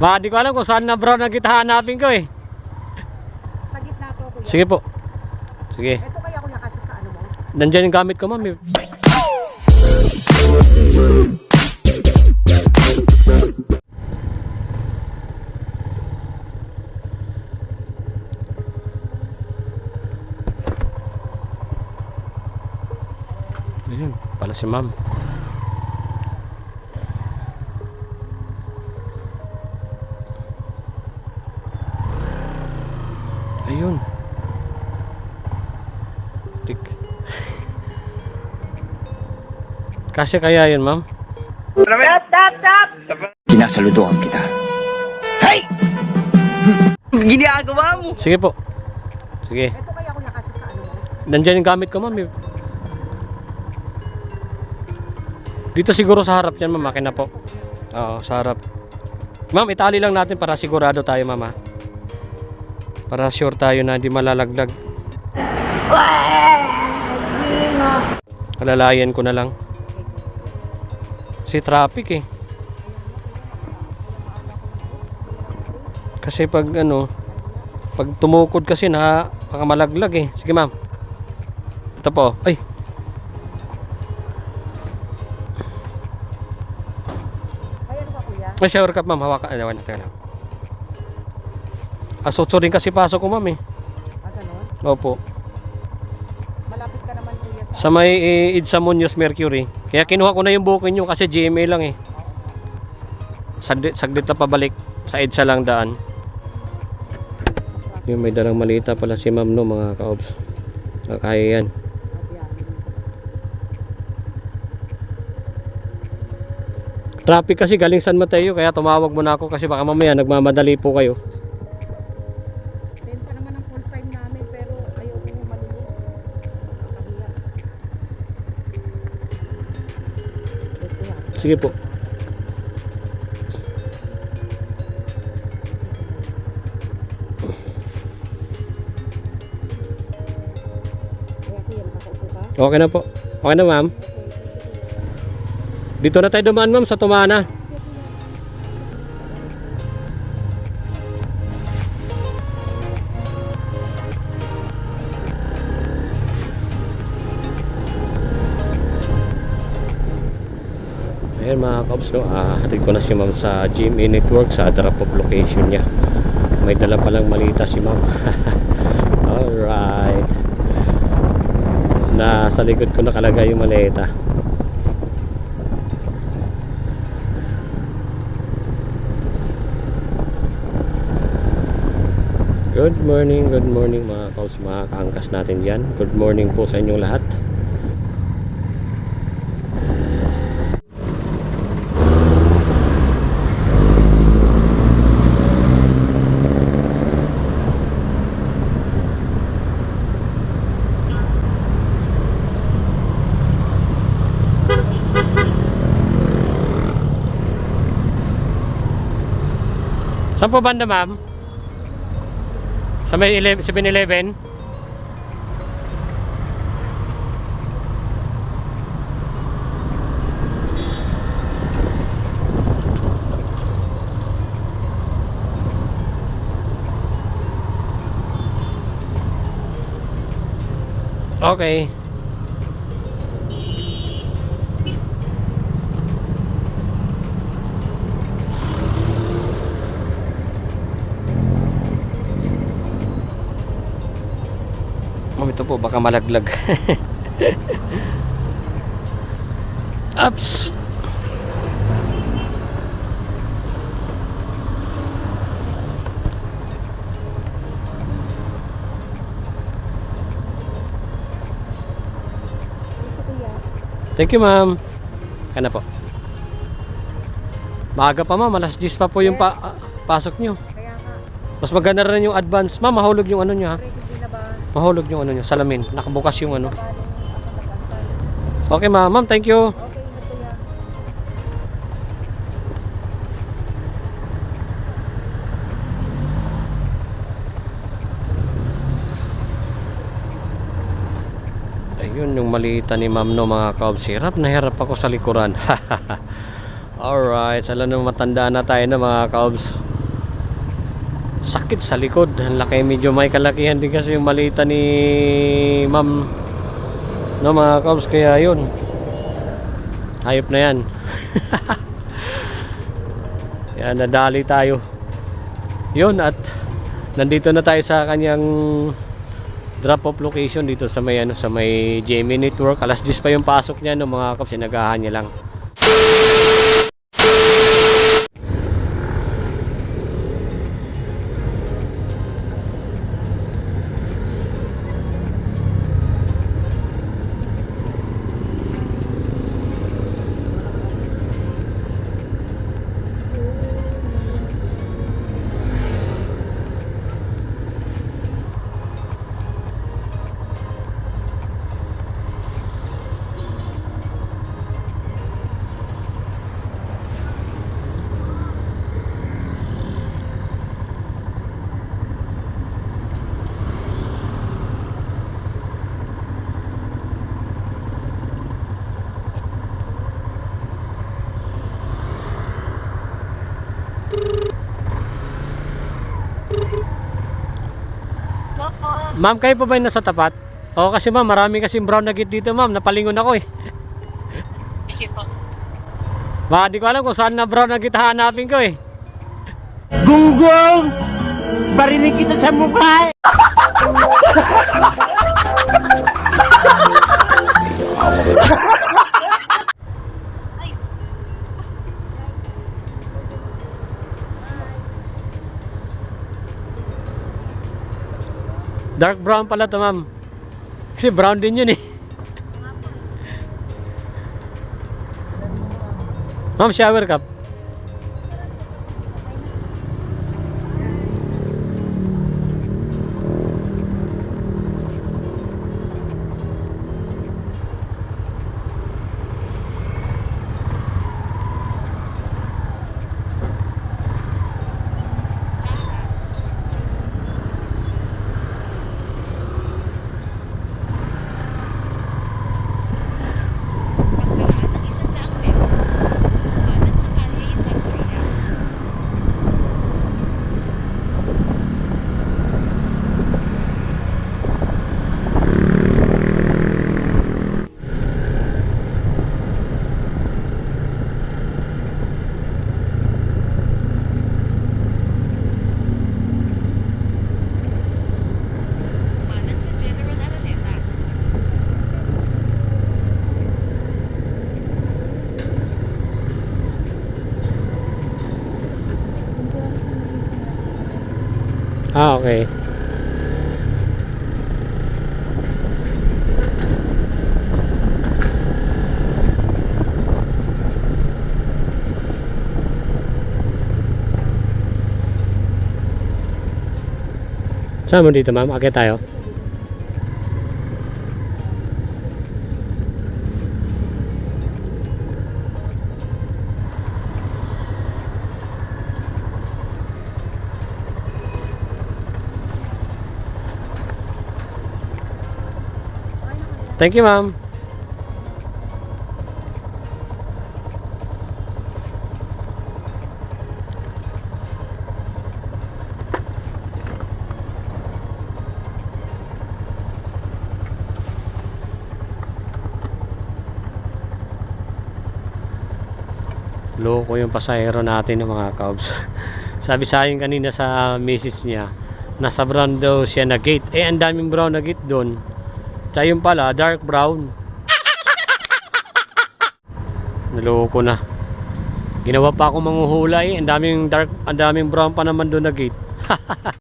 Baka di ko alam kung saan na brown na kita hanapin ko eh. Sa gitna to, kuya. Sige po. Sige. Ito kaya kuya kasya sa ano mo? Nandyan yung gamit ko ma'am. eh. Ayun, pala si ma'am. Ayun. Tik. Kasi kaya yun, ma'am? Sinasaludoan kita. Sige po. Sige. Ito kaya kuya kasya sa ano mo? Nandyan yung gamit ko, ma'am. Dito siguro sa harap yan, ma'am. Akin na po. Oo, sa harap. Ma'am, itali lang natin para sigurado tayo, ma'am. ha? Para sure tayo na hindi malalaglag. Kalalayan ko na lang. Si traffic eh. Kasi pag ano, pag tumukod kasi na baka malaglag eh. Sige ma'am. Ito po. Ay. May shower cup ma'am. Hawakan. Ay, nawan. Teka lang. Asotso rin kasi pasok ko ma'am eh. Ah, ganun? Opo. Malapit ka naman kuya sa... Sa may eh, Idsa Munoz Mercury. Kaya kinuha ko na yung booking nyo kasi GMA lang eh. Saglit, saglit na pabalik. Sa Idsa lang daan. Yung may dalang malita pala si ma'am no mga kaobs. Ah, Kaya yan. Traffic kasi galing San Mateo kaya tumawag muna ako kasi baka mamaya nagmamadali po kayo. Sige po. Okay na po. Okay na ma'am. Dito na tayo dumaan ma'am sa Tumana. Ayan mga kabs no, ah, hatid ko na si ma'am sa GMA Network sa drop off location niya. May dala palang malita si ma'am. Alright. Na sa likod ko nakalagay yung maleta. Good morning, good morning mga kaus, mga kaangkas natin yan. Good morning po sa inyong lahat. Saan po banda ma'am? Sa may 11 7-Eleven? Okay. Ito po baka malaglag. Ups. Thank you, ma'am. Kana po. Maaga pa, ma'am. Alas 10 pa po yung pa ah, pasok nyo. Mas maganda rin yung advance. Ma'am, mahulog yung ano nyo, ha? ready din na ba? Mahulog yung ano nyo, salamin. Nakabukas yung ano. Okay, ma'am. Ma'am, thank you. Ayun yung malita ni ma'am no mga kaobs. Hirap na hirap ako sa likuran. Alright, sala nung matanda na tayo na mga kaobs. Sakit sa likod. Ang laki, medyo may kalakihan din kasi yung malita ni ma'am. No mga kabs, kaya yun. Hayop na yan. Yan, nadali tayo. Yun at nandito na tayo sa kanyang drop off location dito sa may ano sa may JME Network. Alas 10 pa yung pasok niya no mga kaps, sinagahan niya lang. Ma'am, kayo pa ba yung nasa tapat? Oo, kasi ma'am, marami kasing brown na git dito, ma'am. Napalingon ako eh. Sige po. Baka di ko alam kung saan na brown na git hahanapin ko eh. Gunggong! Barinig kita sa mukha! Dark brown pala to, ma'am. Kasi brown din yun eh. Ma'am, shower cup. Ah, okay. Saan mo dito, ma'am? Akit tayo. Thank you, ma'am. Loko yung pasahero natin ng mga cubs. Sabi sa akin kanina sa message niya, nasa brown daw siya na gate. Eh, ang daming brown na gate doon. Tsaka yung pala, dark brown. Naloko na. Ginawa pa ako manghuhula eh. Ang daming dark, ang daming brown pa naman doon na gate.